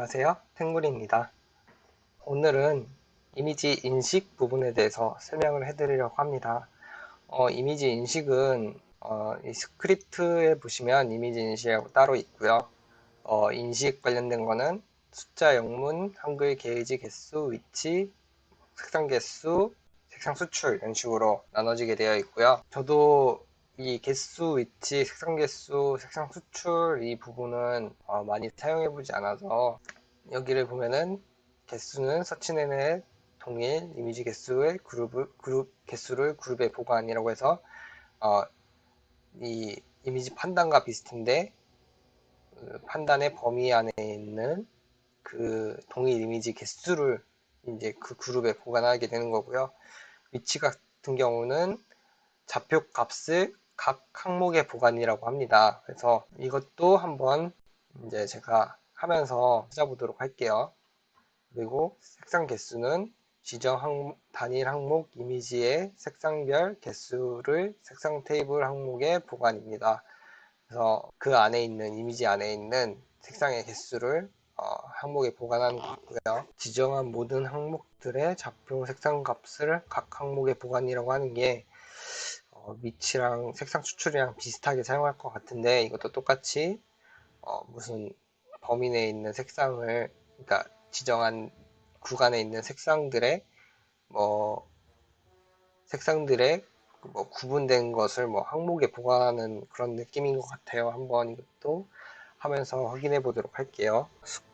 안녕하세요. 탱글입니다. 오늘은 이미지 인식 부분에 대해서 설명을 해드리려고 합니다. 어, 이미지 인식은 어, 이 스크립트에 보시면 이미지 인식하고 따로 있고요. 어, 인식 관련된 거는 숫자, 영문, 한글 게이지, 개수, 위치, 색상 개수, 색상 수출 이런 식으로 나눠지게 되어 있고요. 저도 이 개수, 위치, 색상 개수, 색상 수출 이 부분은 어, 많이 사용해 보지 않아서 여기를 보면은 개수는 서치넷의 동일 이미지 개수의 그룹, 그룹 개수를 그룹에 보관이라고 해서 어, 이 이미지 판단과 비슷한데 그 판단의 범위 안에 있는 그 동일 이미지 개수를 이제 그 그룹에 보관하게 되는 거고요. 위치 같은 경우는 좌표 값을 각 항목의 보관이라고 합니다. 그래서 이것도 한번 이제 제가 하면서 찾아보도록 할게요. 그리고 색상 개수는 지정 항, 단일 항목 이미지의 색상별 개수를 색상 테이블 항목에 보관입니다. 그래서 그 안에 있는 이미지 안에 있는 색상의 개수를 어, 항목에 보관하는 거고요. 지정한 모든 항목들의 좌표 색상 값을 각 항목에 보관이라고 하는 게 어, 위치랑 색상 추출이랑 비슷하게 사용할 것 같은데 이것도 똑같이 어, 무슨 범위 내에 있는 색상을 그러니까 지정한 구간에 있는 색상들의 뭐 색상들의 뭐 구분된 것을 뭐 항목에 보관하는 그런 느낌인 것 같아요. 한번 이것도 하면서 확인해 보도록 할게요.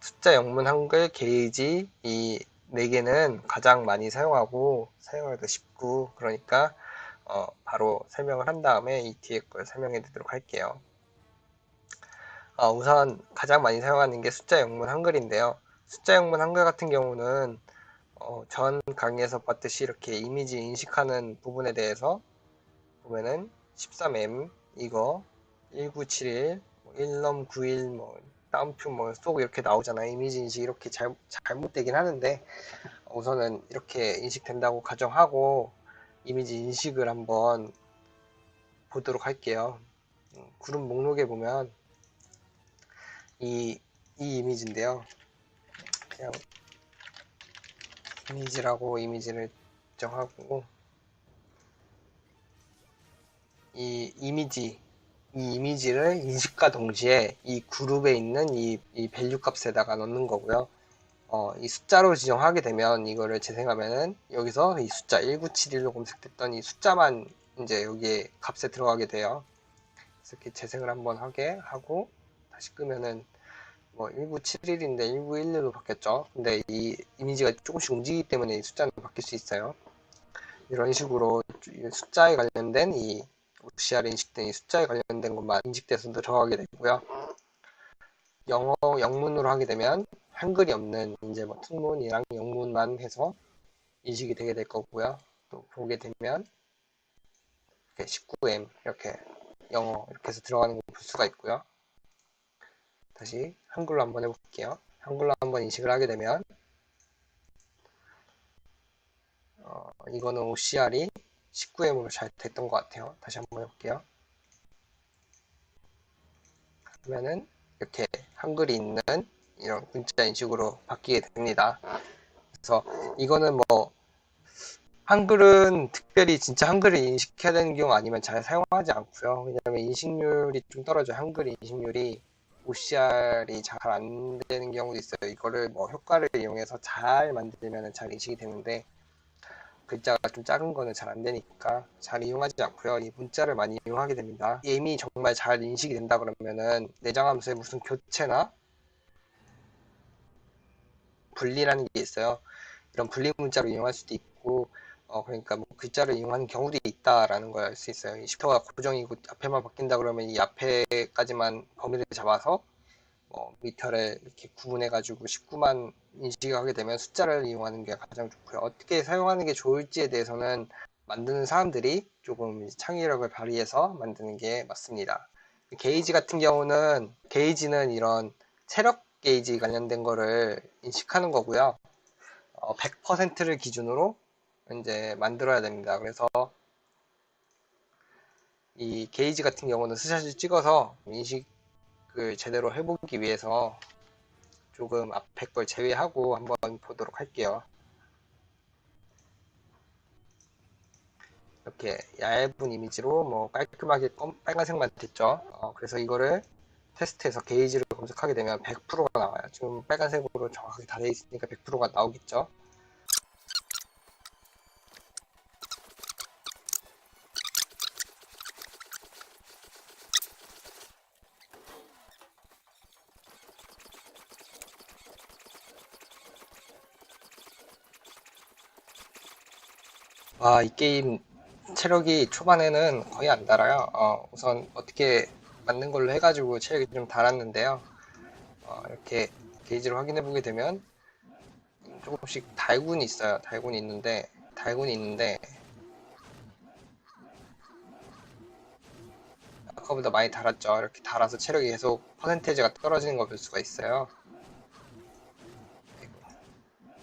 숫자, 영문, 한글, 게이지 이네 개는 가장 많이 사용하고 사용하기도 쉽고 그러니까 어, 바로 설명을 한 다음에 이 뒤에 걸 설명해 드리도록 할게요. 어, 우선 가장 많이 사용하는 게 숫자, 영문, 한글인데요. 숫자, 영문, 한글 같은 경우는 어, 전 강의에서 봤듯이 이렇게 이미지 인식하는 부분에 대해서 보면은 13M 이거 1971 1넘 91 뭐 다운표 뭐쏙 이렇게 나오잖아요. 이미지 인식 이렇게 잘, 잘못되긴 하는데 우선은 이렇게 인식된다고 가정하고 이미지 인식을 한번 보도록 할게요. 음, 그룹 목록에 보면 이, 이 이미지인데요. 그냥 이미지라고 이미지를 정하고 이 이미지 이 이미지를 인식과 동시에 이 그룹에 있는 이, 이 밸류 값에다가 넣는 거고요. 어, 이 숫자로 지정하게 되면 이거를 재생하면은 여기서 이 숫자 1971로 검색됐던 이 숫자만 이제 여기에 값에 들어가게 돼요. 이렇게 재생을 한번 하게 하고 다시 끄면은 뭐 1971인데 1911로 바뀌었죠. 근데 이 이미지가 조금씩 움직이기 때문에 이 숫자는 바뀔 수 있어요. 이런 식으로 숫자에 관련된 이 OCR 인식된 이 숫자에 관련된 것만 인식돼서 들어가게 되고요. 영어 영문으로 하게 되면 한글이 없는 이제 뭐 특문이랑 영문만 해서 인식이 되게 될 거고요. 또 보게 되면 이렇게 19M 이렇게 영어 이렇게 해서 들어가는 거볼 수가 있고요. 다시 한글로 한번 해볼게요. 한글로 한번 인식을 하게 되면 어, 이거는 OCR이 19M으로 잘 됐던 것 같아요. 다시 한번 해볼게요. 그러면은 이렇게 한글이 있는 이런 문자 인식으로 바뀌게 됩니다. 그래서 이거는 뭐 한글은 특별히 진짜 한글을 인식해야 되는 경우 아니면 잘 사용하지 않고요. 왜냐하면 인식률이 좀 떨어져요. 한글 인식률이 OCR이 잘 안 되는 경우도 있어요. 이거를 뭐 효과를 이용해서 잘 만들면 잘 인식이 되는데 글자가 좀 작은 거는 잘 안 되니까 잘 이용하지 않고요. 이 문자를 많이 이용하게 됩니다. 이미 정말 잘 인식이 된다 그러면은 내장 함수에 무슨 교체나 분리라는 게 있어요. 이런 분리 문자로 이용할 수도 있고 어 그러니까 뭐 글자를 이용하는 경우도 있다라는 걸 알 수 있어요. 이 쉼터가 고정이고 앞에만 바뀐다 그러면 이 앞에까지만 범위를 잡아서 뭐 미터를 이렇게 구분해 가지고 19만 인식하게 되면 숫자를 이용하는 게 가장 좋고요. 어떻게 사용하는 게 좋을지에 대해서는 만드는 사람들이 조금 창의력을 발휘해서 만드는 게 맞습니다. 게이지 같은 경우는 게이지는 이런 체력 게이지 관련된 거를 인식하는 거고요. 어, 100%를 기준으로 이제 만들어야 됩니다. 그래서 이 게이지 같은 경우는 스샷을 찍어서 인식을 제대로 해보기 위해서 조금 앞에 걸 제외하고 한번 보도록 할게요. 이렇게 얇은 이미지로 뭐 깔끔하게 검- 빨간색만 됐죠. 어, 그래서 이거를 테스트해서 게이지를 검색하게 되면 100%가 나와요. 지금 빨간색으로 정확하게 다 돼 있으니까 100%가 나오겠죠. 와, 이 게임 체력이 초반에는 거의 안 달아요. 어, 우선 어떻게 만든 걸로 해가지고 체력이 좀 달았는데요. 어, 이렇게 게이지를 확인해 보게 되면 조금씩 달군이 있어요. 달군이 있는데, 달군이 있는데, 아까보다 많이 달았죠. 이렇게 달아서 체력이 계속 퍼센테이지가 떨어지는 거볼 수가 있어요.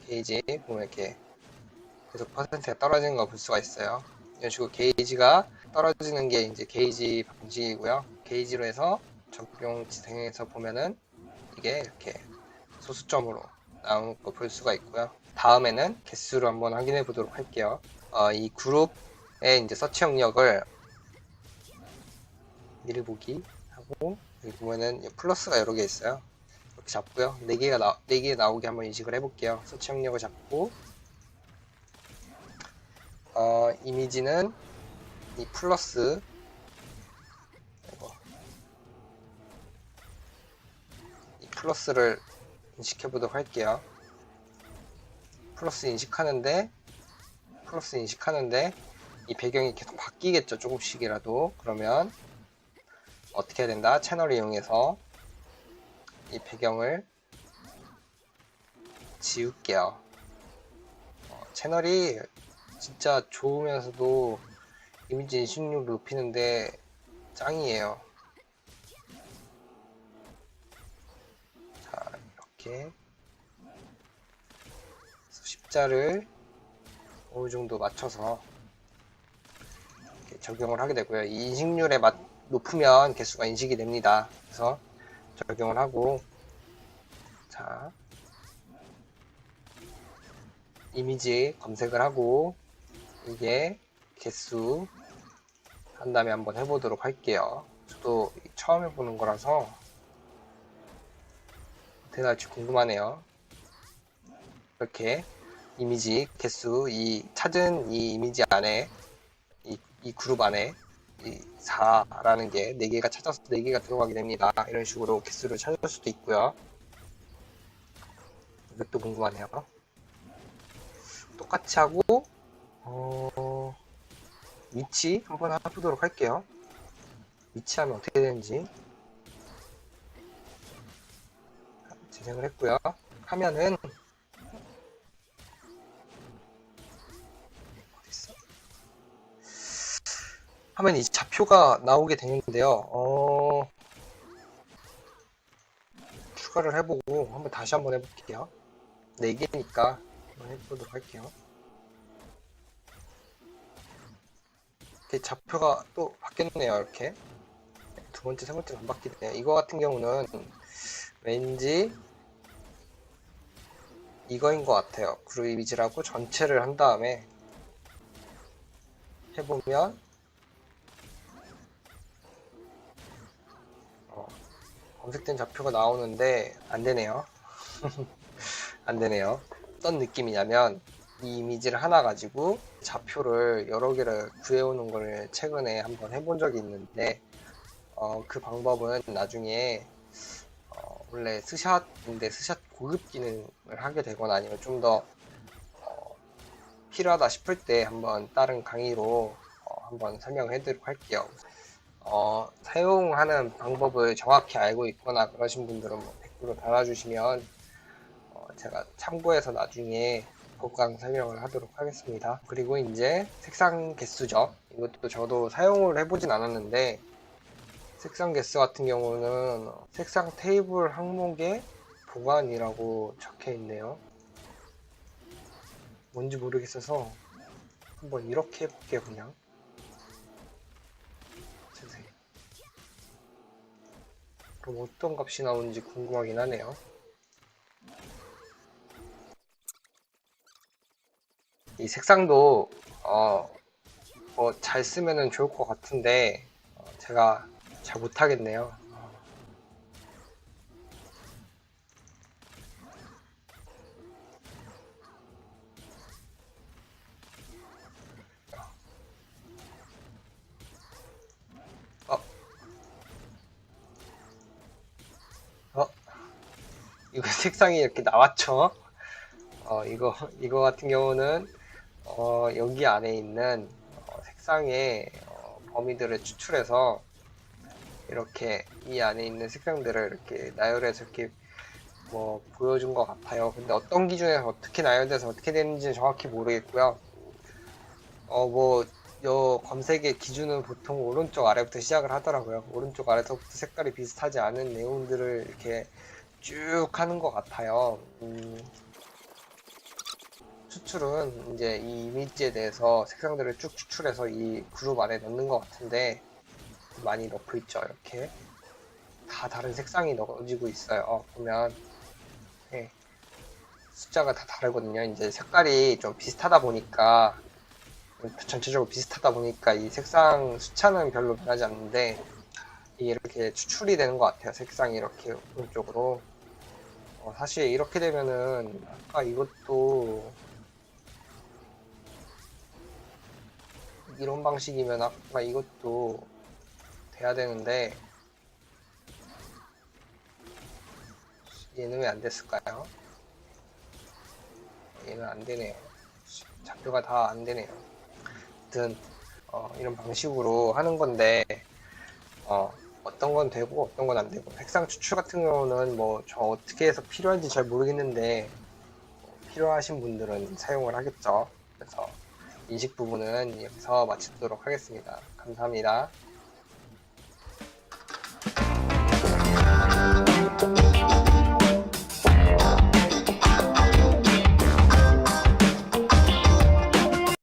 게이지 보면 이렇게 계속 퍼센트가 떨어지는 거볼 수가 있어요. 이런 식으로 게이지가 떨어지는 게 이제 게이지 방식이고요. 게이지로 해서 적용 진행해서 보면은 이게 이렇게 소수점으로 나오는 거볼 수가 있고요. 다음에는 개수를 한번 확인해 보도록 할게요. 어, 이 그룹의 이제 서치 영역을 미리 보기 하고 여기 보면은 플러스가 여러 개 있어요. 이렇게 잡고요. 네 개가 나, 네개 나오게 한번 인식을 해볼게요. 서치 영역을 잡고 어, 이미지는 이 플러스 플러스를 인식해 보도록 할게요. 플러스 인식하는데 플러스 인식하는데 이 배경이 계속 바뀌겠죠 조금씩이라도 그러면 어떻게 해야 된다 채널을 이용해서 이 배경을 지울게요 어, 채널이 진짜 좋으면서도 이미지 인식률을 높이는데 짱이에요. 이렇게 십자를 어느 정도 맞춰서 적용을 하게 되고요. 이 인식률에 맞, 높으면 개수가 인식이 됩니다. 그래서 적용을 하고 자 이미지 검색을 하고 이게 개수 한 다음에 한번 해보도록 할게요. 저도 처음 해보는 거라서 어떻게 나올지 궁금하네요. 이렇게 이미지 개수 이 찾은 이 이미지 안에 이, 이 그룹 안에 이 4라는 게 4개가 찾아서 4개가 들어가게 됩니다. 이런 식으로 개수를 찾을 수도 있고요. 이것도 궁금하네요. 똑같이 하고 어, 위치 한번 해보도록 할게요. 위치하면 어떻게 되는지 재생을 했고요. 하면은? 하면 이 좌표가 나오게 되는데요. 어, 추가를 해보고 한번 다시 한번 해볼게요. 4개니까 한번 해보도록 할게요. 이렇게 좌표가 또 바뀌었네요. 이렇게 두 번째, 세 번째가 안 바뀌네요. 이거 같은 경우는 왠지 이거인 것 같아요. 그룹 이미지라고 전체를 한 다음에 해보면 어, 검색된 좌표가 나오는데 안 되네요. 안 되네요. 어떤 느낌이냐면 이 이미지를 하나 가지고 좌표를 여러 개를 구해오는 걸 최근에 한번 해본 적이 있는데 어, 그 방법은 나중에 어, 원래 스샷인데 스샷 고급 기능을 하게 되거나 아니면 좀더 어, 필요하다 싶을 때 한번 다른 강의로 어, 한번 설명을 해드리도록 할게요. 어, 사용하는 방법을 정확히 알고 있거나 그러신 분들은 뭐 댓글로 달아주시면 어, 제가 참고해서 나중에 보강 설명을 하도록 하겠습니다. 그리고 이제 색상 개수죠. 이것도 저도 사용을 해보진 않았는데 색상 개수 같은 경우는 색상 테이블 항목에 보관이라고 적혀 있네요. 뭔지 모르겠어서 한번 이렇게 해볼게요, 그냥. 선생 그럼 어떤 값이 나오는지 궁금하긴 하네요. 이 색상도 어, 뭐 잘 쓰면 좋을 것 같은데 어, 제가 잘 못하겠네요. 어, 어, 이거 색상이 이렇게 나왔죠? 어, 이거, 이거 같은 경우는, 어, 여기 안에 있는 어, 색상의 어, 범위들을 추출해서 이렇게 이 안에 있는 색상들을 이렇게 나열해서 이렇게 뭐 보여준 것 같아요. 근데 어떤 기준에서 어떻게 나열돼서 어떻게 되는지는 정확히 모르겠고요. 어, 뭐, 요 검색의 기준은 보통 오른쪽 아래부터 시작을 하더라고요. 오른쪽 아래서부터 색깔이 비슷하지 않은 내용들을 이렇게 쭉 하는 것 같아요. 음, 추출은 이제 이 이미지에 대해서 색상들을 쭉 추출해서 이 그룹 안에 넣는 것 같은데 많이 넣고 있죠. 이렇게 다 다른 색상이 넣어지고 있어요. 어, 보면 네. 숫자가 다 다르거든요. 이제 색깔이 좀 비슷하다 보니까 전체적으로 비슷하다 보니까 이 색상 숫자는 별로 변하지 않는데 이렇게 추출이 되는 것 같아요. 색상이 이렇게 오른쪽으로. 어, 사실 이렇게 되면은 아까 이것도 이런 방식이면 아까 이것도 돼야 되는데 얘는 왜 안 됐을까요? 얘는 안 되네요. 작도가 다 안 되네요. 아무튼 어, 이런 방식으로 하는 건데 어, 어떤 건 되고 어떤 건 안 되고 색상 추출 같은 경우는 뭐 저 어떻게 해서 필요한지 잘 모르겠는데 어, 필요하신 분들은 사용을 하겠죠. 그래서 인식 부분은 여기서 마치도록 하겠습니다. 감사합니다.